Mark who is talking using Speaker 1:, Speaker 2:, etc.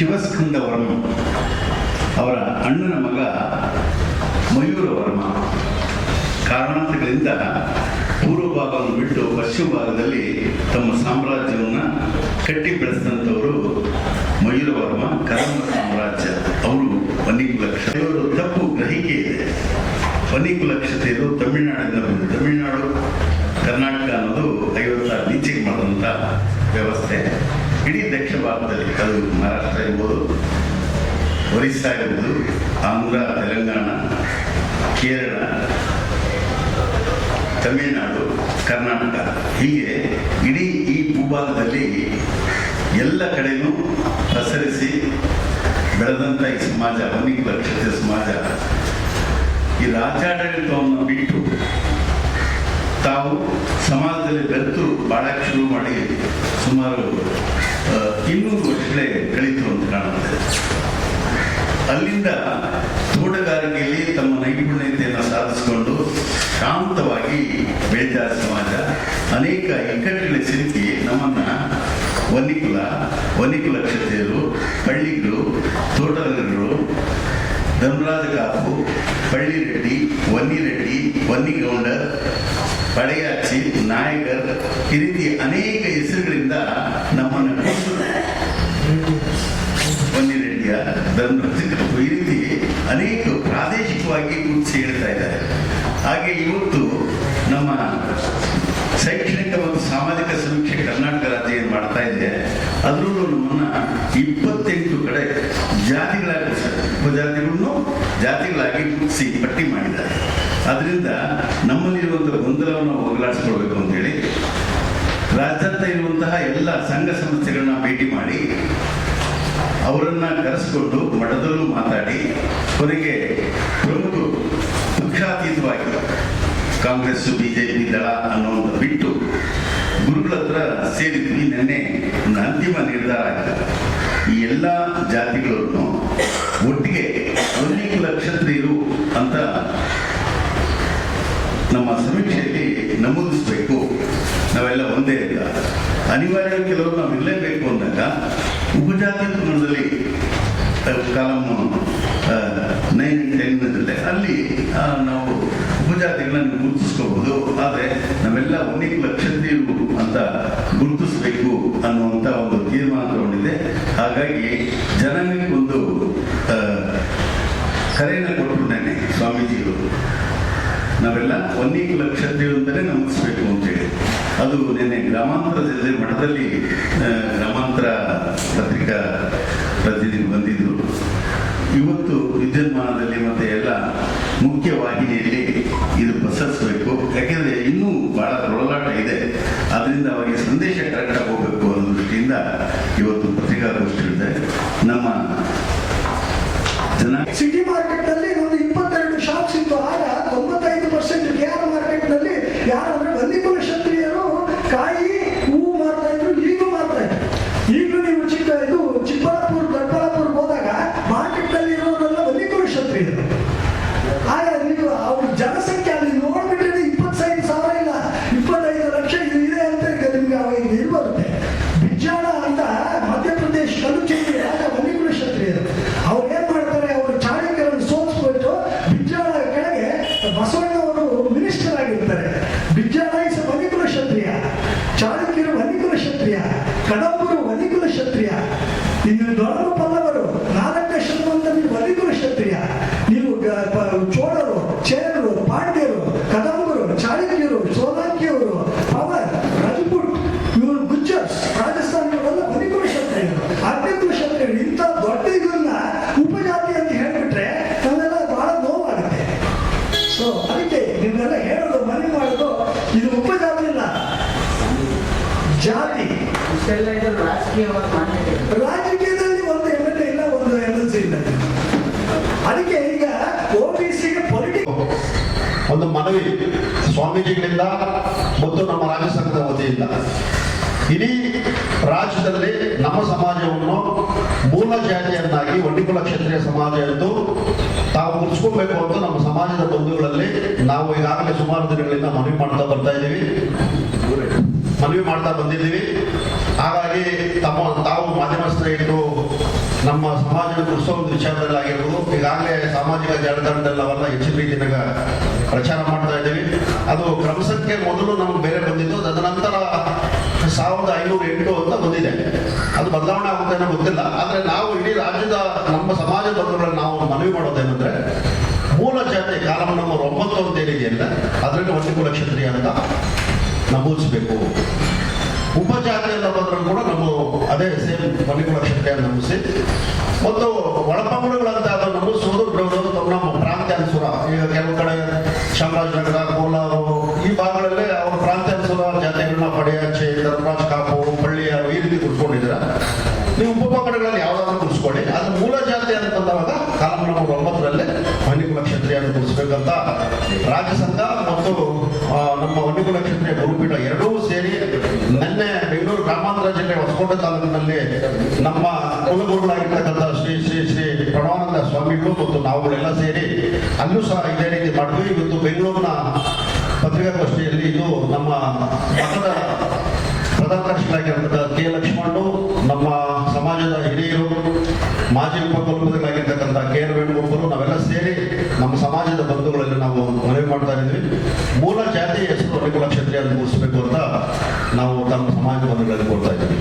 Speaker 1: ಶಿವಸ್ಕಂದ ವರ್ಮ ಅವರ ಅಣ್ಣನ ಮಗ ಮಯೂರ ವರ್ಮ ಕಾರಣಾಂತರಗಳಿಂದ ಪೂರ್ವ ಭಾಗವನ್ನು ಬಿಟ್ಟು ಪಶ್ಚಿಮ ಭಾಗದಲ್ಲಿ ತಮ್ಮ ಸಾಮ್ರಾಜ್ಯವನ್ನು ಕಟ್ಟಿ ಬೆಳೆಸಿದಂಥವರು ಮಯೂರ ವರ್ಮ ಕದಂಬ ಸಾಮ್ರಾಜ್ಯ. ಅವರು ವನಿಕುಲಕ್ಷ ಇವರು ತಪ್ಪು ಗ್ರಹಿಕೆ ಇದೆ. ವನ್ನಿಕುಲ ತಮಿಳುನಾಡಿನ ತಮಿಳುನಾಡಿಂದ ಬಂದು ತಮಿಳುನಾಡು, ಕರ್ನಾಟಕ ಅನ್ನೋದು ಐವತ್ತಾರು ನೀಚೆಗೆ ಮಾಡಿದಂಥ ವ್ಯವಸ್ಥೆ. ಇಡೀ ದಕ್ಷಿಣ ಭಾರತದಲ್ಲಿ ಅದು ಮಹಾರಾಷ್ಟ್ರ ಇರ್ಬೋದು ಒರಿಸ್ಸಾ ಇರ್ಬೋದು ಆಂಧ್ರ, ತೆಲಂಗಾಣ, ಕೇರಳ, ತಮಿಳುನಾಡು, ಕರ್ನಾಟಕ. ಹೀಗೆ ಇಡೀ ಈ ಭೂಭಾಗದಲ್ಲಿ ಎಲ್ಲ ಕಡೆಯೂ ಪ್ರಸರಿಸಿ ಬೆಳೆದಂಥ ಈ ಸಮಾಜ ವನ್ನಿಕುಲ ಕ್ಷತ್ರಿಯ ಸಮಾಜ. ಈ ರಾಜ್ಯಾಡಳಿತವನ್ನು ಬಿಟ್ಟು ತಾವು ಸಮಾಜದಲ್ಲಿ ಬೆರೆತು ಬಾಳಕ್ಕೆ ಶುರು ಮಾಡಿ ಸುಮಾರು ಇನ್ನೂರು ವರ್ಷಗಳೇ ಕಳೀತು ಅಂತ ಕಾಣುತ್ತೆ. ಅಲ್ಲಿಂದ ತೋಟಗಾರಿಕೆಯಲ್ಲಿ ತಮ್ಮ ನೈಪುಣ್ಯತೆಯನ್ನು ಸಾಧಿಸಿಕೊಂಡು ಶಾಂತವಾಗಿ ಬೆಳೆದ ಸಮಾಜ, ಅನೇಕ ಇಕ್ಕಟ್ಟುಗಳಿಗೆ ಸಿಲುಕಿ ನಮ್ಮನ್ನ ವನಿಕುಲ ವನಿಕುಲ ಕ್ಷತ್ರಿಯರು, ಪಳ್ಳಿಗರು, ತೋಟಗಾರರು, ಧರ್ಮರಾಜ ಕಾಪು, ಪಳ್ಳಿರೆಡ್ಡಿ, ವನ್ನಿರೆಡ್ಡಿ ವನ್ನಿಗೌಂಡರ್ ಪಡೆಯಾಚಿ ನಾಯಕರ್ ಈ ರೀತಿ ಅನೇಕ ಹೆಸರುಗಳಿಂದ ನಮ್ಮನ್ನು ಈ ರೀತಿ ಅನೇಕ ಪ್ರಾದೇಶಿಕವಾಗಿ ಗುರುತಿಸಿ ಹೇಳ್ತಾ ಇದ್ದಾರೆ. ಹಾಗೆ ಇವತ್ತು ನಮ್ಮ ಶೈಕ್ಷಣಿಕ ಮತ್ತು ಸಾಮಾಜಿಕ ಸಮೀಕ್ಷೆ ಕರ್ನಾಟಕ ರಾಜ್ಯ ಏನು ಮಾಡ್ತಾ ಇದೆ, ಅದರಲ್ಲೂ ನಮ್ಮನ್ನ ಇಪ್ಪತ್ತೆಂಟು ಕಡೆ ಜಾತಿಗಳಾಗಿ ಉಪಜಾತಿಗಳನ್ನು ಜಾತಿಗಳಾಗಿ ಗುರುತಿಸಿ ಪಟ್ಟಿ ಮಾಡಿದ್ದಾರೆ. ಅದರಿಂದ ನಮ್ಮಲ್ಲಿರುವಂಥ ಗೊಂದಲವನ್ನು ಹೋಗಲಾಡಿಸ್ಕೊಳ್ಬೇಕು ಅಂತೇಳಿ ರಾಜ್ಯಾದ್ಯಂತ ಇರುವಂತಹ ಎಲ್ಲ ಸಂಘ ಸಂಸ್ಥೆಗಳನ್ನ ಭೇಟಿ ಮಾಡಿ ಅವರನ್ನ ಕರೆಸಿಕೊಂಡು ಮಠದಲ್ಲೂ ಮಾತಾಡಿ ಕೊನೆಗೆ ಪ್ರಮುಖರು ಪಕ್ಷಾತೀತವಾಗಿ ಕಾಂಗ್ರೆಸ್, ಬಿಜೆಪಿ ದಳ ಅನ್ನೋದು ಬಿಟ್ಟು ಗುರುಗಳ ಹತ್ರ ಸೇರಿದ್ವಿ. ನಿನ್ನೆ ಒಂದು ಅಂತಿಮ ನಿರ್ಧಾರ ಆಗಿದೆ. ಈ ಎಲ್ಲ ಜಾತಿಗಳನ್ನು ಒಟ್ಟಿಗೆ ಅನೇಕ ನಕ್ಷತ್ರಿಯರು ಅಂತ ನಮ್ಮ ಸಮೀಕ್ಷೆಯಲ್ಲಿ ನಮೂದಿಸಬೇಕು. ನಾವೆಲ್ಲ ಒಂದೇ ಇಲ್ಲ. ಅನಿವಾರ್ಯ ಕೆಲವರು ನಾವು ಇರಲೇಬೇಕು ಅಂದಾಗ, ಉಪಜಾತಿ ಪುನರ್ದಲ್ಲಿ ಕಾಲಮ್ ನೈನ್ ಟೆನ್ನದಲ್ಲೇ ಅಲ್ಲಿ ನಾವು ಉಪಜಾತಿಗಳನ್ನ ಗುರುತಿಸ್ಕೋಬಹುದು. ಆದರೆ ನಾವೆಲ್ಲ ಒಂದೇ ಲಕ್ಷದೀರು ಅಂತ ಗುರುತಿಸಬೇಕು ಅನ್ನುವಂಥ ಒಂದು ತೀರ್ಮಾನ ತಗೊಂಡಿದೆ ಹಾಗಾಗಿ ಜನಾಂಗಕ್ಕೆ ಒಂದು ಕರೆಯನ್ನು ಸ್ವಾಮೀಜಿಗಳು ನಾವೆಲ್ಲ ಒಂದೇ ಲಕ್ಷದೇವು ನಮಗಿಸ್ಬೇಕು ಅಂತ ಅಂತೇಳಿ ಅದು ನಿನ್ನೆ ಗ್ರಾಮಾಂತರ ಜಿಲ್ಲೆ ಮಠದಲ್ಲಿ ಗ್ರಾಮಾಂತರ ಪತ್ರಿಕಾ ಪ್ರತಿನಿಧಿ ಬಂದಿದ್ರು. ಇವತ್ತು ವಿದ್ಯುನ್ಮಾನದಲ್ಲಿ ಮತ್ತೆ ಎಲ್ಲ ಮುಖ್ಯವಾಹಿನಿಯಲ್ಲಿ ಇದು ಪಸರಿಸಬೇಕು ಯಾಕೆಂದ್ರೆ ಇನ್ನೂ ಬಹಳ ರೋಲಾಟ ಇದೆ. ಅದರಿಂದ ಅವರಿಗೆ ಸಂದೇಶ ಕರೆಕ್ಟಾಗಿ ಹೋಗಬೇಕು ಅನ್ನೋ ದೃಷ್ಟಿಯಿಂದ ಇವತ್ತು ಪತ್ರಿಕಾಗೋಷ್ಠಿ ಇದೆ ನಮ್ಮ ಜನ
Speaker 2: ಸಿಟಿ ಮಾರ್ಕೆಟ್ ಅಲ್ಲಿ ಒಂದು ಇಪ್ಪತ್ತೆರಡು ಶಾಪ್ಸ್ ಇತ್ತು. ಆಗ ರಾಜಕೀಯದಲ್ಲಿ ಒಂದು ಎಂ ಎಲ್ ಎ ಇಲ್ಲ ಒಂದು ಎಂ ಎಲ್ ಸಿ ಇಲ್ಲ. ಅದಕ್ಕೆ ಈಗ ಒ ಬಿ ಸಿಗೆ ಪೊಲಿಟಿಕ್ಸ್
Speaker 3: ಒಂದು ಮನವಿ. ಸ್ವಾಮೀಜಿಗಳಿಂದ ಮತ್ತು ನಮ್ಮ ರಾಜ್ಯ ಸಂಘದ ವತಿಯಿಂದ. ಇಡೀ ರಾಜ್ಯದಲ್ಲಿ ನಮ್ಮ ಸಮಾಜವನ್ನು ಮೂಲ ಜಾತಿಯನ್ನಾಗಿ ಒಂಡಿಕುಲ ಕ್ಷತ್ರಿಯ ಸಮಾಜ ಎಂದು ತಾವು ಮುಚ್ಚಿಕೊಳ್ಬೇಕು ಅಂತ ನಮ್ಮ ಸಮಾಜದ ಬಂಧುಗಳಲ್ಲಿ ನಾವು ಈಗಾಗಲೇ ಸುಮಾರು ದಿನಗಳಿಂದ ಮನವಿ ಮಾಡ್ತಾ ಬರ್ತಾ ಇದ್ದೀವಿ. ಮನವಿ ಮಾಡ್ತಾ ಬಂದಿದ್ದೀವಿ. ಹಾಗಾಗಿ ತಮ್ಮ ತಾವು ಮಾಧ್ಯಮ ಸ್ನೇಹಿತರು, ನಮ್ಮ ಸಮಾಜದ ಉತ್ಸವದ ವಿಚಾರದಲ್ಲಿ ಆಗಿರ್ಬೋದು, ಈಗಾಗಲೇ ಸಾಮಾಜಿಕ ಜಾಲತಾಣದಲ್ಲಿ ನಾವೆಲ್ಲ ಹೆಚ್ಚಿನ ರೀತಿಯಾಗ ಪ್ರಚಾರ ಮಾಡ್ತಾ ಇದ್ದೀವಿ. ಅದು ಕ್ರಮಸಂಖ್ಯೆ ಮೊದಲು ನಮ್ಗೆ ಬೇರೆ ಬಂದಿದ್ದು ತದನಂತರ ಸಾವಿರದ ಐನೂರ ಎಂಟು ಅಂತ ಬಂದಿದೆ. ಅದು ಬದಲಾವಣೆ ಆಗುತ್ತೆ ಅನ್ನೋ ಗೊತ್ತಿಲ್ಲ. ಆದರೆ ನಾವು ಇಡೀ ರಾಜ್ಯದ, ನಮ್ಮ ಸಮಾಜ ಬಂಧುಗಳನ್ನು ನಾವು ಮನವಿ ಮಾಡೋದೇನಂದ್ರೆ, ಮೂಲ ಜಾತಿ ಕಾಲಂ ನಂಬರ್ ಒಂಬತ್ತು ಅಂತ ಏನಿದೆಯಲ್ಲ, ಅದರಲ್ಲಿ ಒಂದು ಅಂತ. ನಮೂದಿಸಬೇಕು. ಉಪಜಾತಿ ಅಂತ ಕೂಡ ನಮ್ಮ ಅದೇ ಸೇಮ್ ಮಣಿಕುಲ ಕ್ಷತ್ರಿಯ ನಮಿಸಿ ಮತ್ತು ಒಳಪಂಗಡಗಳಂತ ಅದು ನಮಿಸುವುದು ಬಿಡುವುದು ನಮ್ಮ ಪ್ರಾಂತ್ಯಾನುಸುರ ಈಗ ಕೆಲವು ಕಡೆ ಚಾಮರಾಜನಗರ, ಕೋಲಾರ, ಈ ಭಾಗಗಳಲ್ಲಿ ಅವರ ಪ್ರಾಂತ್ಯಾನುಸುರ ಜಾತಿಗಳನ್ನ ಪಡೆಯಾಚೆ ಧರ್ಮರಾಜ್ ಕಾಪು ಪಳ್ಳಿಯಾರು ಈ ರೀತಿ ಕುಡ್ಕೊಂಡಿದ್ದೀರ ನೀವು ಉಪಪಂಗಡಗಳಲ್ಲಿ ಯಾವ್ದಾದ್ರು ಕುಡಿಸ್ಕೊಳ್ಳಿ ಅದು ಮೂಲ ಜಾತಿ ಅಂತ ಬಂದಾಗ ಕಾಲಂ ನಂಬರ್ ಒಂಬತ್ತರಲ್ಲೇ ಮಣಿಕುಲ ಕ್ಷತ್ರಿಯನ್ನು ಕುಡಿಸ್ಬೇಕಂತ ಮತ್ತು ನಮ್ಮ ವನ್ಯಕುಲ ಕ್ಷೇತ್ರ ಗುರುಪೀಠ ಎರಡೂ ಸೇರಿ ನಿನ್ನೆ ಬೆಂಗಳೂರು ಗ್ರಾಮಾಂತರ ಜಿಲ್ಲೆ ಹೊಸಕೋಟೆ ತಾಲೂಕಿನಲ್ಲಿ ನಮ್ಮ ಕುಲಗುರುಗಳಾಗಿರ್ತಕ್ಕಂಥ ಶ್ರೀ ಶ್ರೀ ಶ್ರೀ ಪ್ರಣವಾನಂದ ಸ್ವಾಮಿಗಳು ಮತ್ತು ನಾವುಗಳೆಲ್ಲ ಸೇರಿ ಅಲ್ಲೂ ಸಹ ಇದೇ ರೀತಿ ಮಾಡಿದ್ವಿ. ಇವತ್ತು ಬೆಂಗಳೂರಿನ ಪತ್ರಿಕಾಗೋಷ್ಠಿಯಲ್ಲಿ ಇದು ನಮ್ಮ ಮಠದ ಪ್ರಧಾನ ಕಾರ್ಯದರ್ಶಿಗಳಾಗಿರ್ತಕ್ಕಂಥ ಕೆ ಲಕ್ಷ್ಮಣು ನಮ್ಮ ಸಮಾಜದ ಹಿರಿಯರು ಮಾಜಿ ಉಪಕುಲಪತಿಗಳಾಗಿರ್ತಕ್ಕಂಥ ಕೆ ಆರ್ ವೇಣುಗೋಪಾಲು ನಾವೆಲ್ಲ ಸೇರಿ ನಮ್ಮ ಸಮಾಜದ ಬಂಧುಗಳಲ್ಲಿ ನಾವು ಮನವಿ ಮಾಡ್ತಾ ಇದ್ದೀವಿ. ಮೂಲ ಜಾತಿ ಹೆಸರು ಅನುಕೂಲ ಕ್ಷೇತ್ರ ಅಂತ ಮೂಡಿಸಬೇಕು ಅಂತ ನಾವು ತಮ್ಮ ಸಮಾಜ ಬಂಧುಗಳಲ್ಲಿ ಕೊಡ್ತಾ ಇದ್ದೀವಿ.